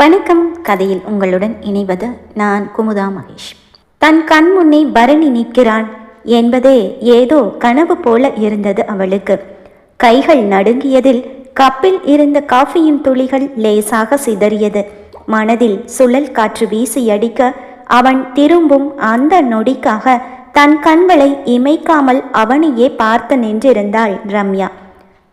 வணக்கம். கதையில் உங்களுடன் இணைவது நான் குமுதா மகேஷ். தன் கண் முன்னே பரணி நிற்கிறான் என்பதே ஏதோ கனவு போல இருந்தது அவளுக்கு. கைகள் நடுங்கியதில் கப்பில் இருந்த காஃபியின் துளிகள் லேசாக சிதறியது. மனதில் சுழல் காற்று வீசி அடிக்க அவன் திரும்பும் அந்த நொடிக்காக தன் கண்களை இமைக்காமல் அவனையே பார்த்து நின்றிருந்தாள் ரம்யா.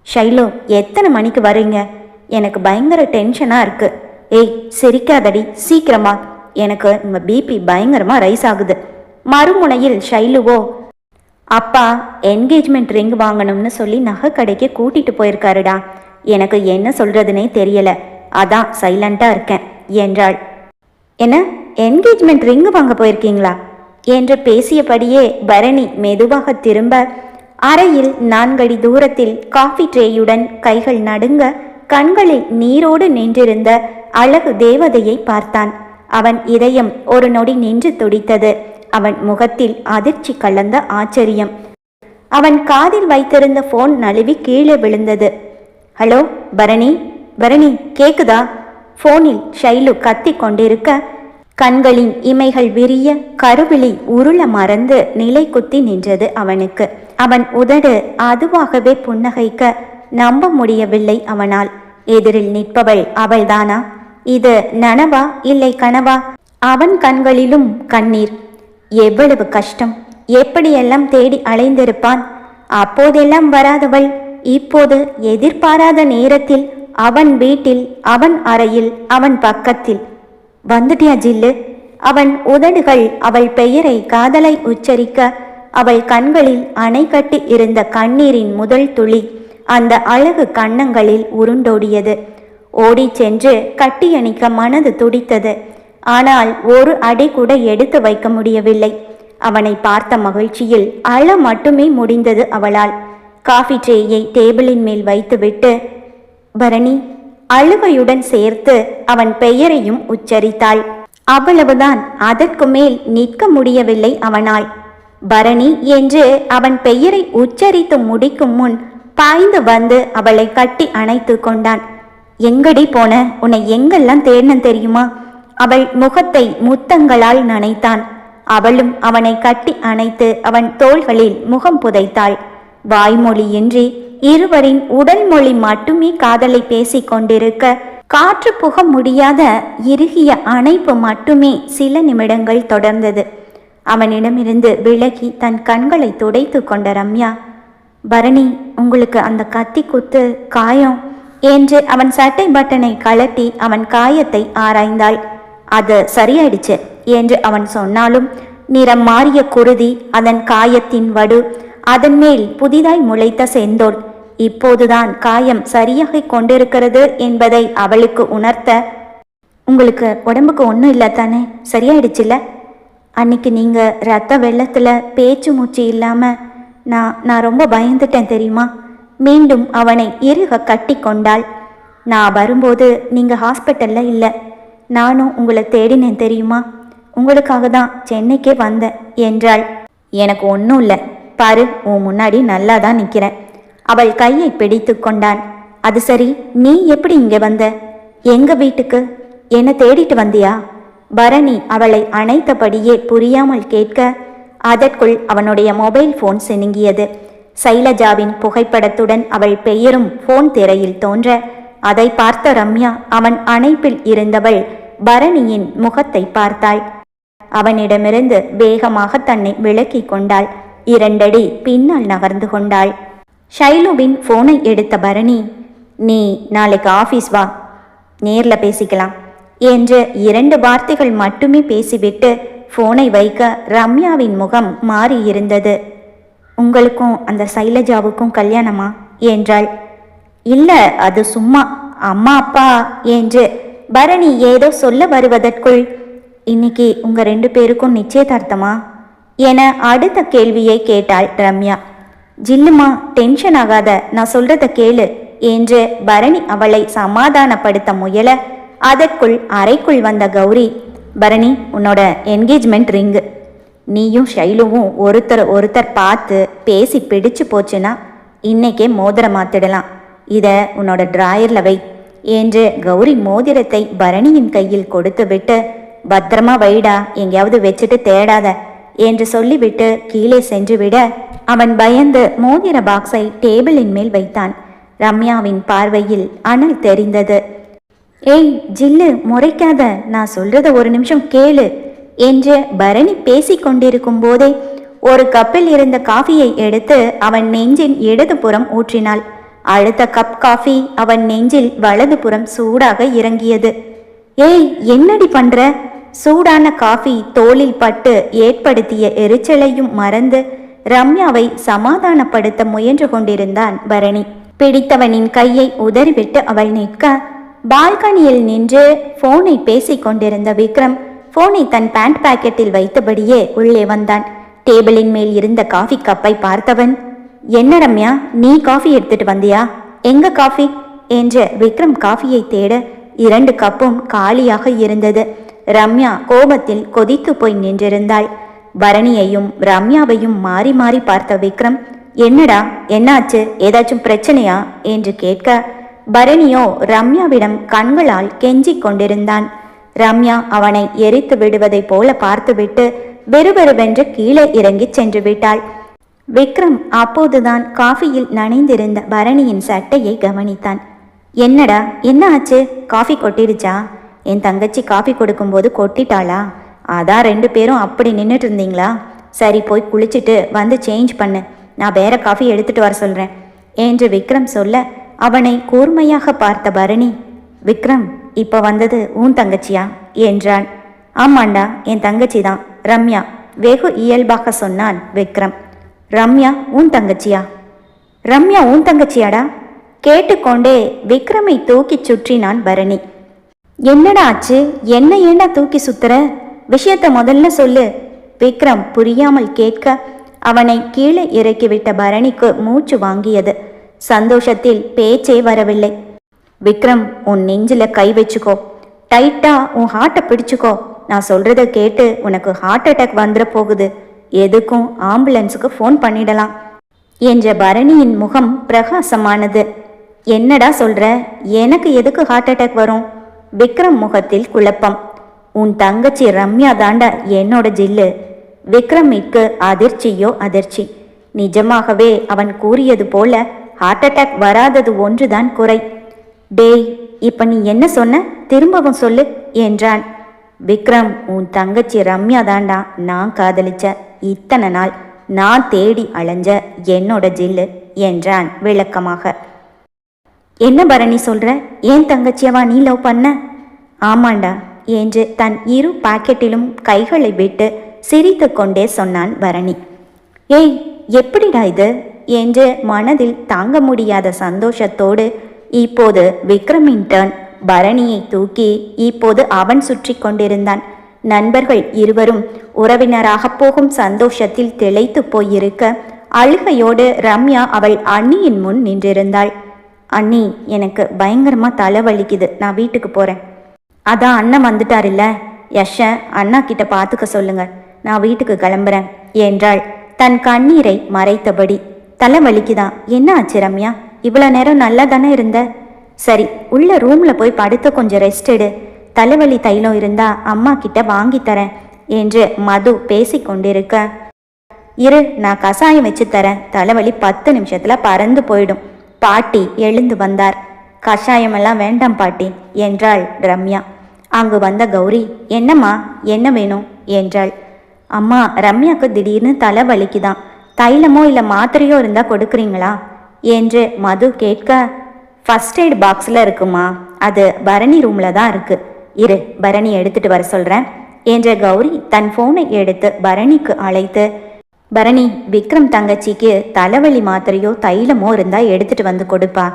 ஷைலோ எத்தனை மணிக்கு வரீங்க? எனக்கு பயங்கர டென்ஷனாக இருக்குது ஏய் சிரிக்காதடி சீக்கிரமா. எனக்கு உங்க பிபி பயங்கரமாக ரைஸ் ஆகுது. மறுமுனையில் ஷைலுவோ அப்பா என்கேஜ்மெண்ட் ரிங் வாங்கணும்னு சொல்லி நகை கடைக்கு கூட்டிட்டு போயிருக்காருடா. எனக்கு என்ன சொல்றதுனே தெரியல. அதான் சைலண்டா இருக்கேன் என்றாள். என்ன? என்கேஜ்மெண்ட் ரிங் வாங்க போயிருக்கீங்களா? என்று பேசியபடியே பரணி மெதுவாக திரும்ப அறையில் நான்கடி தூரத்தில் காஃபி ட்ரேயுடன் கைகள் நடுங்க கண்களில் நீரோடு நின்றிருந்த அழகு தேவதையை பார்த்தான். அவன் இதயம் ஒரு நொடி நின்று துடித்தது. அவன் முகத்தில் அதிர்ச்சி கலந்த ஆச்சரியம். அவன் காதில் வைத்திருந்த போன் நழுவி கீழே விழுந்தது. ஹலோ பரணி? பரணி கேக்குதா? போனில் ஷைலு கத்தி கொண்டிருக்க கண்களின் இமைகள் விரிய கருவிழி உருள மறந்து நிலை குத்தி நின்றது அவனுக்கு. அவன் உதடு அதுவாகவே புன்னகைக்க நம்ப முடியவில்லை அவனால். எதிரில் நிற்பவள் அவள்தானா? இது நனவா இல்லை கனவா? அவன் கண்களிலும் கண்ணீர். எவ்வளவு கஷ்டம். எப்படியெல்லாம் தேடி அலைந்திருப்பான்? அப்போதெல்லாம் வராதவள். இப்போது எதிர்பாராத நேரத்தில் அவன் வீட்டில் அவன் அறையில் அவன் பக்கத்தில். வந்துட்டியா ஜில்லு? அவன் உதடுகள் அவள் பெயரை காதலை உச்சரிக்க அவள் கண்களில் அணை கட்டி இருந்த கண்ணீரின் முதல் துளி அந்த அழகு கன்னங்களில் உருண்டோடியது. ஓடிச் சென்று கட்டியணிக்க மனது துடித்தது. ஆனால் ஒரு அடி கூட எடுத்து வைக்க முடியவில்லை. அவனை பார்த்த மகிழ்ச்சியில் அழ மட்டுமே முடிந்தது அவளால். காஃபி ட்ரேயை டேபிளின் மேல் வைத்துவிட்டு பரணி அழுகையுடன் சேர்த்து அவன் பெயரையும் உச்சரித்தாள். அவ்வளவுதான் அதற்கு மேல் நிற்க முடியவில்லை அவனால். பரணி என்று அவன் பெயரை உச்சரித்து முடிக்கும் முன் பாய்ந்து வந்து அவளை கட்டி அணைத்து கொண்டான். எங்கடி போன? உன்னை எங்கெல்லாம் தேடினன் தெரியுமா? அவள் முகத்தை முத்தங்களால் நனைத்தான். அவளும் அவனை கட்டி அணைத்து அவன் தோள்களில் முகம் புதைத்தாள். வாய்மொழியின்றி இருவரின் உடல் மொழி மட்டுமே காதலை பேசிக் கொண்டிருக்க காற்று புக முடியாத இறுகிய அணைப்பு மட்டுமே சில நிமிடங்கள் தொடர்ந்தது. அவனிடமிருந்து விலகி தன் கண்களை துடைத்து கொண்ட ரம்யா பரணி உங்களுக்கு அந்த கத்தி குத்து காயம் என்று அவன் சட்டை பட்டனை கழட்டி அவன் காயத்தை ஆராய்ந்தாள். அது சரியாயிடுச்சு என்று அவன் சொன்னாலும் நிறம் மாறிய குருதி அதன் காயத்தின் வடு அதன் மேல் புதிதாய் முளைத்த செந்தோல். இப்போதுதான் காயம் சரியாக கொண்டிருக்கிறது என்பதை அவளுக்கு உணர்த்த உங்களுக்கு உடம்புக்கு ஒன்றும் இல்லை தானே? சரியாயிடுச்சுல்ல அன்னைக்கு நீங்கள் ரத்த வெள்ளத்தில் பேச்சு மூச்சு இல்லாமல் நான் நான் ரொம்ப பயந்துட்டேன் தெரியுமா? மீண்டும் அவனை இறுக கட்டி கொண்டாள். நான் வரும்போது நீங்கள் ஹாஸ்பிட்டலில் இல்லை. நானும் உங்களை தேடினேன் தெரியுமா? உங்களுக்காக தான் சென்னைக்கே வந்தேன் என்றாள். எனக்கு ஒன்றும் இல்லை. பாரு உன் முன்னாடி நல்லா தான் நிற்கிறேன் அவள் கையை பிடித்து கொண்டான். அது சரி நீ எப்படி இங்கே வந்த? எங்க வீட்டுக்கு? என்னை தேடிட்டு வந்தியா? பரணி அவளை அணைத்தபடியே புரியாமல் கேட்க அதற்குள் அவனுடைய மொபைல் ஃபோன் சினுங்கியது. சைலஜாவின் புகைப்படத்துடன் அவள் பெயரும் போன் திரையில் தோன்ற அதை பார்த்த ரம்யா அவன் அணைப்பில் இருந்தவள் பரணியின் முகத்தை பார்த்தாள். அவனிடமிருந்து வேகமாக தன்னை விலக்கி கொண்டாள். இரண்டடி பின்னால் நகர்ந்து கொண்டாள். ஷைலுவின் போனை எடுத்த பரணி நீ நாளைக்கு ஆஃபீஸ் வா நேரில் பேசிக்கலாம் என்று இரண்டு வார்த்தைகள் மட்டுமே பேசிவிட்டு போனை வைக்க ரம்யாவின் முகம் மாறியிருந்தது. உங்களுக்கும் அந்த சைலஜாவுக்கும் கல்யாணமா? என்றாள். இல்லை அது சும்மா அம்மா அப்பா என்று பரணி ஏதோ சொல்ல வருவதற்குள் இன்னைக்கு உங்க ரெண்டு பேருக்கும் நிச்சயதார்த்தமா? என அடுத்த கேள்வியை கேட்டாள் ரம்யா. ஜில்லுமா டென்ஷன் ஆகாத நான் சொல்றத கேளு என்று பரணி அவளை சமாதானப்படுத்த முயல அதற்குள் அறைக்குள் வந்த கௌரி பரணி உன்னோட என்கேஜ்மெண்ட் ரிங்கு. நீயும் ஷைலுவும் ஒருத்தர் ஒருத்தர் பார்த்து பேசி பிடிச்சு போச்சுன்னா இன்னைக்கே மோதிரம் மாத்திடலாம். இதை உன்னோட டிராயரில் வை என்று கௌரி மோதிரத்தை பரணியின் கையில் கொடுத்துவிட்டு பத்திரமா வைடா எங்கேயாவது வச்சுட்டு தேடாத என்று சொல்லிவிட்டு கீழே சென்றுவிட அவன் பயந்து மோதிர பாக்ஸை டேபிளின் மேல் வைத்தான். ரம்யாவின் பார்வையில் அனல் தெரிந்தது. ஏய் ஜில்லு முறைக்காத. நான் சொல்றத ஒரு நிமிஷம் கேளு. என்று பரணி பேசிக் கொண்டிருக்கும் போதே ஒரு கப்பில் இருந்த காஃபியை எடுத்து அவன் நெஞ்சின் இடதுபுறம் ஊற்றினாள். அடுத்த கப் காஃபி அவன் நெஞ்சில் வலதுபுறம் சூடாக இறங்கியது. ஏய் என்னடி பண்ற? சூடான காஃபி தோளில் பட்டு ஏற்படுத்திய எரிச்சலையும் மறந்து ரம்யாவை சமாதானப்படுத்த முயன்று கொண்டிருந்தான் பரணி. பிடித்தவனின் கையை உதறிவிட்டு அவள் நிற்க பால்கனியில் நின்று போனை பேசிக் கொண்டிருந்த விக்ரம் போனை தன் பேண்ட் பாக்கெட்டில் வைத்தபடியே உள்ளே வந்தான். டேபிளின் மேல் இருந்த காஃபி கப்பை பார்த்தவன் என்ன ரம்யா நீ காஃபி எடுத்துட்டு வந்தியா? எங்க காஃபி என்று விக்ரம் காஃபியை தேட இரண்டு கப்பும் காலியாக இருந்தது. ரம்யா கோபத்தில் கொதித்து போய் நின்றிருந்தாள். பரணியையும் ரம்யாவையும் மாறி மாறி பார்த்த விக்ரம் என்னடா என்னாச்சு? ஏதாச்சும் பிரச்சனையா? என்று கேட்க பரணியோ ரம்யாவிடம் கண்களால் கெஞ்சிக் கொண்டிருந்தான். ரம்யா அவனை எரித்து விடுவதைப் போல பார்த்துவிட்டு வெறுவெறுவென்று கீழே இறங்கிச் சென்று விட்டாள். விக்ரம் அப்போதுதான் காஃபியில் நனைந்திருந்த பரணியின் சட்டையை கவனித்தான். என்னடா என்ன ஆச்சு? காஃபி கொட்டிடுச்சா? என் தங்கச்சி காஃபி கொடுக்கும்போது கொட்டிட்டாளா? அதான் ரெண்டு பேரும் அப்படி நின்றுட்டு இருந்தீங்களா சரி போய் குளிச்சுட்டு வந்து சேஞ்ச் பண்ணு. நான் வேற காஃபி எடுத்துட்டு வர சொல்றேன் என்று விக்ரம் சொல்ல அவனை கூர்மையாக பார்த்த பரணி விக்ரம் இப்போ வந்தது உன் தங்கச்சியா? என்றான். ஆமாண்டா என் தங்கச்சி தான் ரம்யா. வெகு இயல்பாக சொன்னான் விக்ரம். ரம்யா உன் தங்கச்சியா? ரம்யா உன் தங்கச்சியாடா? கேட்டுக்கொண்டே விக்ரமை தூக்கிச் சுற்றினான் பரணி. என்னடா ஆச்சு? என்ன ஏண்டா தூக்கி சுத்துற? விஷயத்த முதல்ல சொல்லு. விக்ரம் புரியாமல் கேட்க அவனை கீழே இறக்கிவிட்ட பரணிக்கு மூச்சு வாங்கியது. சந்தோஷத்தில் பேச்சே வரவில்லை. விக்ரம் உன் நெஞ்சில் கை வச்சுக்கோ. டைட்டா உன் ஹார்ட்டை பிடிச்சுக்கோ. நான் சொல்கிறத கேட்டு உனக்கு ஹார்ட் அட்டாக் வந்துட போகுது. எதுக்கும் ஆம்புலன்ஸுக்கு ஃபோன் பண்ணிடலாம். என்ற பரணியின் முகம் பிரகாசமானது. என்னடா சொல்ற? எனக்கு எதுக்கு ஹார்ட் அட்டாக் வரும்? விக்ரம் முகத்தில் குழப்பம். உன் தங்கச்சி ரம்யா தாண்டா என்னோட ஜில்லு. விக்ரமிற்கு அதிர்ச்சியோ அதிர்ச்சி. நிஜமாகவே அவன் கூறியது போல ஹார்ட் அட்டாக் வராதது ஒன்றுதான் குறை. டேய் இப்ப நீ என்ன சொன்ன? திரும்பவும் சொல்லு என்றான். விக்ரம் உன் தங்கச்சி ரம்யா தாண்டா நான் காதலிச்ச இத்தனை நாள். நான் தேடி அலைஞ்ச என்னோட ஜில்லு என்றான் விளக்கமாக. என்ன பரணி சொல்ற? ஏன் தங்கச்சியவா நீ லவ் பண்ண? ஆமாண்டா என்று தன் இரு பாக்கெட்டிலும் கைகளை விட்டு சிரித்து கொண்டே சொன்னான் பரணி. ஏய் எப்படிடா இது? என்று மனதில் தாங்க முடியாத சந்தோஷத்தோடு இப்போது விக்ரமின் டர்ன் பரணியை தூக்கி இப்போது அவன் சுற்றி கொண்டிருந்தான். நண்பர்கள் இருவரும் உறவினராக போகும் சந்தோஷத்தில் திளைத்து போயிருக்க அழுகையோடு ரம்யா அவள் அண்ணியின் முன் நின்றிருந்தாள். அண்ணி எனக்கு பயங்கரமா தலைவலிக்குது. நான் வீட்டுக்கு போறேன். அதான் அண்ணன் வந்துட்டார் இல்ல யஷ அண்ணா கிட்ட பார்த்துக்க சொல்லுங்க. நான் வீட்டுக்கு கிளம்புறேன் என்றாள் தன் கண்ணீரை மறைத்தபடி. தலைவலிக்குதான் என்ன ஆச்சு ரம்யா? இவ்வளோ நேரம் நல்லா தானே இருந்த? சரி உள்ள ரூம்ல போய் படுத்து கொஞ்சம் ரெஸ்ட் எடு. தலைவலி தைலம் இருந்தா அம்மா கிட்ட வாங்கி தரேன் என்று மது பேசிக்கொண்டிருக்க இரு நான் கசாயம் வச்சு தரேன். தலைவலி பத்து நிமிஷத்துல பறந்து போயிடும். பாட்டி எழுந்து வந்தார். கஷாயமெல்லாம் வேண்டாம் பாட்டி என்றாள் ரம்யா. அங்கு வந்த கௌரி என்னம்மா என்ன வேணும்? என்றாள். அம்மா ரம்யாக்கு திடீர்னு தலை வலிக்குதான் தைலமோ இல்லை மாத்திரையோ இருந்தால் கொடுக்குறீங்களா? என்று மது கேட்க ஃபஸ்ட் எய்ட் பாக்ஸில் இருக்குமா? அது பரணி ரூமில் தான் இருக்கு. இரு பரணி எடுத்துட்டு வர சொல்கிறேன் என்ற கௌரி தன் ஃபோனை எடுத்து பரணிக்கு அழைத்து பரணி விக்ரம் தங்கச்சிக்கு தலைவலி மாத்திரையோ தைலமோ இருந்தால் எடுத்துட்டு வந்து கொடுப்பா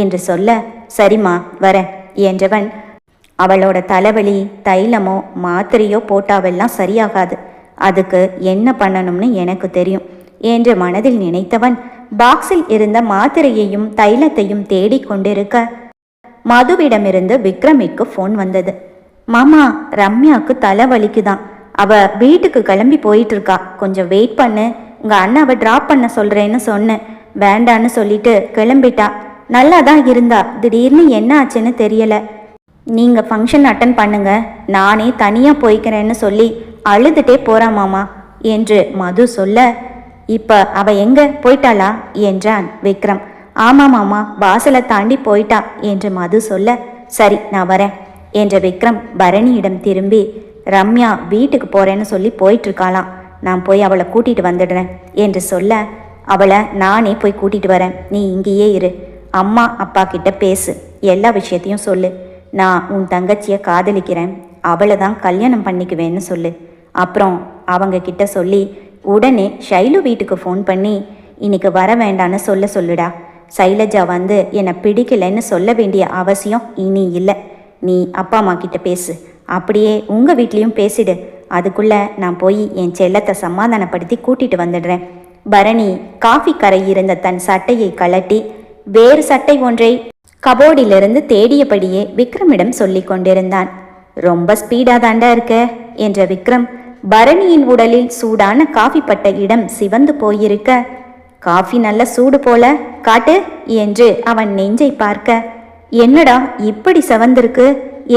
என்று சொல்ல சரிம்மா வரேன் என்றவன் அவளோட தலைவலி தைலமோ மாத்திரையோ போட்டாவெல்லாம் சரியாகாது. அதுக்கு என்ன பண்ணணும்னு எனக்கு தெரியும். என்று மனதில் நினைத்தவன் பாக்ஸில் இருந்த மாத்திரையையும் தைலத்தையும் தேடிக் கொண்டிருக்க மதுவிடமிருந்து விக்ரமிக்கு ஃபோன் வந்தது. மாமா ரம்யாவுக்கு தலை வலிக்குதான். அவ வீட்டுக்கு கிளம்பி போயிட்டு இருக்கா கொஞ்சம் வெயிட் பண்ணு. உங்க அண்ணாவை டிராப் பண்ண சொல்றேன்னு சொன்னேன் வேண்டான்னு சொல்லிட்டு கிளம்பிட்டா. நல்லா தான் இருந்தா. திடீர்னு என்ன ஆச்சுன்னு தெரியல. நீங்க ஃபங்க்ஷன் அட்டன் பண்ணுங்க. நானே தனியா போய்க்கிறேன்னு சொல்லி அழுதுட்டே போறா மாமா என்று மது சொல்ல இப்ப அவ எங்க போயிட்டாளா? என்றான் விக்ரம். ஆமா மாமா வாசலை தாண்டி போயிட்டா என்று மது சொல்ல சரி நான் வரேன் என்ற விக்ரம் பரணியிடம் திரும்பி ரம்யா வீட்டுக்கு போறேன்னு சொல்லி போயிட்டு இருக்காளாம் நான் போய் அவளை கூட்டிட்டு வந்துடுறேன் என்று சொல்ல அவளை நானே போய் கூட்டிட்டு வரேன். நீ இங்கேயே இரு. அம்மா அப்பா கிட்ட பேசு. எல்லா விஷயத்தையும் சொல்லு. நான் உன் தங்கச்சியை காதலிக்கிறேன். அவளை தான் கல்யாணம் பண்ணிக்குவேன்னு சொல்லு. அப்புறம் அவங்க கிட்ட சொல்லி உடனே ஷைலு வீட்டுக்கு ஃபோன் பண்ணி இன்னைக்கு வர வேண்டான்னு சொல்ல சொல்லுடா. சைலஜா வந்து என்னை பிடிக்கலைன்னு சொல்ல வேண்டிய அவசியம் இனி இல்லை. நீ அப்பா அம்மா கிட்ட பேசு. அப்படியே உங்கள் வீட்லேயும் பேசிடு. அதுக்குள்ள நான் போய் என் செல்லத்தை சமாதானப்படுத்தி கூட்டிட்டு வந்துடுறேன். பரணி காஃபி கரை இருந்த தன் சட்டையை கழட்டி வேறு சட்டை ஒன்றை. கபோர்டிலிருந்து தேடியபடியே விக்ரமிடம் சொல்லி கொண்டிருந்தான். ரொம்ப ஸ்பீடா தாண்டா இருக்க என்ற விக்ரம் பரணியின் உடலில் சூடான காஃபி பட்ட இடம் சிவந்து போயிருக்க. காஃபி நல்ல சூடு போல. காட்டு என்று அவன் நெஞ்சை பார்க்க. என்னடா இப்படி செவந்திருக்கு?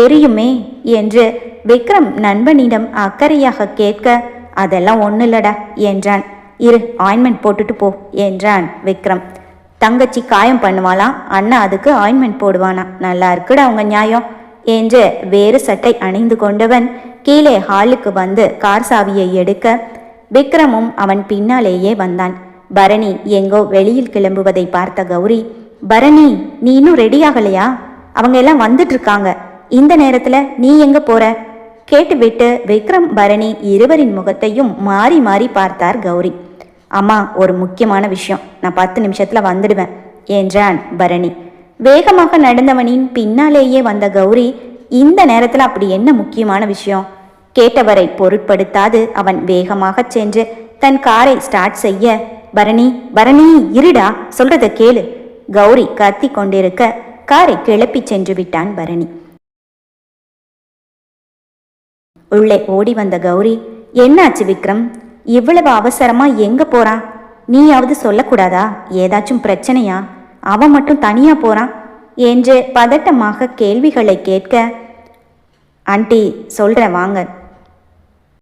எரியுமே என்று விக்ரம் நண்பனிடம் அக்கறையாக கேட்க. அதெல்லாம் ஒன்றும் இல்லடா என்றான். இரு ஆயின்மெண்ட் போட்டுட்டு போ என்றான் விக்ரம். தங்கச்சி காயம் பண்ணுவாளாம் அண்ணா அதுக்கு ஆயின்மெண்ட் போடுவானா? நல்லா இருக்குடா அவங்க நியாயம். என்று வேறு சட்டை அணிந்து கொண்டவன் கீழே ஹாலுக்கு வந்து கார் சாவியை எடுக்க விக்ரமும் அவன் பின்னாலேயே வந்தான். பரணி எங்கோ வெளியில் கிளம்புவதை பார்த்த கௌரி பரணி நீ இன்னும் ரெடி ஆகலையா? அவங்க எல்லாம் வந்துட்டு இருக்காங்க இந்த நேரத்துல நீ எங்க போற? கேட்டுவிட்டு விக்ரம் பரணி இருவரின் முகத்தையும் மாறி மாறி பார்த்தார் கௌரி. அம்மா ஒரு முக்கியமான விஷயம். நான் பத்து நிமிஷத்துல வந்துடுவேன் என்றான் பரணி. வேகமாக நடந்தவனின் பின்னாலேயே வந்த கௌரி இந்த நேரத்துல அப்படி என்ன முக்கியமான விஷயம்? கேட்டவரை பொருட்படுத்தாது அவன் வேகமாகச் சென்று தன் காரை ஸ்டார்ட் செய்ய பரணி பரணி இருடா சொல்றத கேளு. கௌரி கத்தி கொண்டிருக்க காரை கிளப்பிச் சென்று விட்டான் பரணி. உள்ளே ஓடி வந்த கௌரி என்னாச்சு விக்ரம்? இவ்வளவு அவசரமா எங்க போறான்? நீயாவது சொல்லக்கூடாதா? ஏதாச்சும் பிரச்சனையா? அவன் மட்டும் தனியா போறான் என்று பதட்டமாக கேள்விகளை கேட்க ஆண்டி சொல்றேன் வாங்க.